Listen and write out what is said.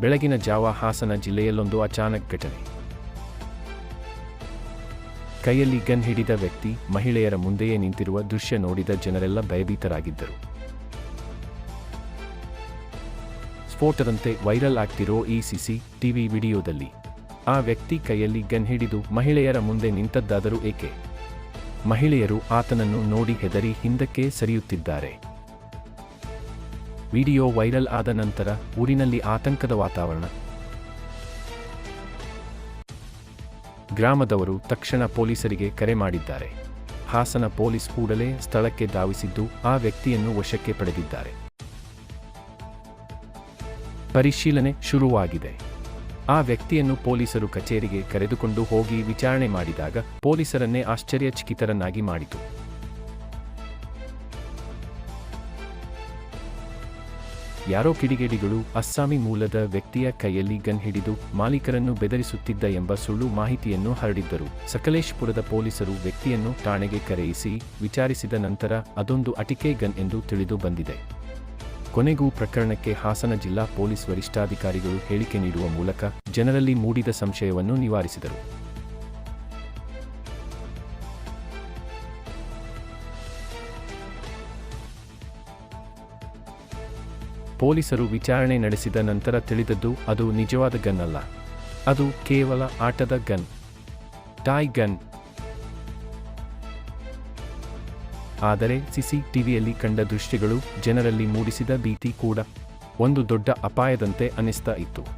ಬೆಳಗಿನ ಜಾವ ಹಾಸನ ಜಿಲ್ಲೆಯಲ್ಲೊಂದು ಅಚಾನಕ್ ಘಟನೆ. ಕೈಯಲ್ಲಿ ಗನ್ ಹಿಡಿದ ವ್ಯಕ್ತಿ ಮಹಿಳೆಯರ ಮುಂದೆಯೇ ನಿಂತಿರುವ ದೃಶ್ಯ ನೋಡಿದ ಜನರೆಲ್ಲ ಭಯಭೀತರಾಗಿದ್ದರು. ಸ್ಫೋಟದಂತೆ ವೈರಲ್ ಆಗ್ತಿರೋ ಈ ಸಿಸಿ ಟಿವಿ ವಿಡಿಯೋದಲ್ಲಿ ಆ ವ್ಯಕ್ತಿ ಕೈಯಲ್ಲಿ ಗನ್ ಹಿಡಿದು ಮಹಿಳೆಯರ ಮುಂದೆ ನಿಂತದ್ದಾದರೂ ಏಕೆ? ಮಹಿಳೆಯರು ಆತನನ್ನು ನೋಡಿ ಹೆದರಿ ಹಿಂದಕ್ಕೆ ಸರಿಯುತ್ತಿದ್ದಾರೆ. ವಿಡಿಯೋ ವೈರಲ್ ಆದ ನಂತರ ಊರಿನಲ್ಲಿ ಆತಂಕದ ವಾತಾವರಣ. ಗ್ರಾಮದವರು ತಕ್ಷಣ ಪೊಲೀಸರಿಗೆ ಕರೆ ಮಾಡಿದ್ದಾರೆ. ಹಾಸನ ಪೊಲೀಸ್ ಕೂಡಲೇ ಸ್ಥಳಕ್ಕೆ ಧಾವಿಸಿದ್ದು ಆ ವ್ಯಕ್ತಿಯನ್ನು ವಶಕ್ಕೆ ಪಡೆದಿದ್ದಾರೆ. ಪರಿಶೀಲನೆ ಶುರುವಾಗಿದೆ. ಆ ವ್ಯಕ್ತಿಯನ್ನು ಪೊಲೀಸರು ಕಚೇರಿಗೆ ಕರೆದುಕೊಂಡು ಹೋಗಿ ವಿಚಾರಣೆ ಮಾಡಿದಾಗ ಪೊಲೀಸರನ್ನೇ ಆಶ್ಚರ್ಯಚಕಿತರನ್ನಾಗಿ ಮಾಡಿತು. ಯಾರೋ ಕಿಡಿಗೇಡಿಗಳು ಅಸ್ಸಾಮಿ ಮೂಲದ ವ್ಯಕ್ತಿಯ ಕೈಯಲ್ಲಿ ಗನ್ ಹಿಡಿದು ಮಾಲೀಕರನ್ನು ಬೆದರಿಸುತ್ತಿದ್ದ ಎಂಬ ಸುಳ್ಳು ಮಾಹಿತಿಯನ್ನು ಹರಡಿದ್ದರು. ಸಕಲೇಶ್ಪುರದ ಪೊಲೀಸರು ವ್ಯಕ್ತಿಯನ್ನು ಠಾಣೆಗೆ ಕರೆಯಿಸಿ ವಿಚಾರಿಸಿದ ನಂತರ ಅದೊಂದು ಅಟಿಕೆ ಗನ್ ಎಂದು ತಿಳಿದು ಬಂದಿದೆ. ಕೊನೆಗೂ ಪ್ರಕರಣಕ್ಕೆ ಹಾಸನ ಜಿಲ್ಲಾ ಪೊಲೀಸ್ ವರಿಷ್ಠಾಧಿಕಾರಿಗಳು ಹೇಳಿಕೆ ನೀಡುವ ಮೂಲಕ ಜನರಲ್ಲಿ ಮೂಡಿದ ಸಂಶಯವನ್ನು ನಿವಾರಿಸಿದರು. ಪೊಲೀಸರು ವಿಚಾರಣೆ ನಡೆಸಿದ ನಂತರ ತಿಳಿದದ್ದು ಅದು ನಿಜವಾದ ಗನ್ ಅಲ್ಲ ಅದು ಕೇವಲ ಆಟದ ಗನ್. Toy gun. ಆದರೆ ಸಿಸಿಟಿವಿಯಲ್ಲಿ ಕಂಡ ದೃಶ್ಯಗಳು ಜನರಲ್ಲಿ ಮೂಡಿಸಿದ ಭೀತಿ ಕೂಡ. ಒಂದು ದೊಡ್ಡ ಅಪಾಯದಂತೆ ಅನಿಸ್ತಾ ಇತ್ತು.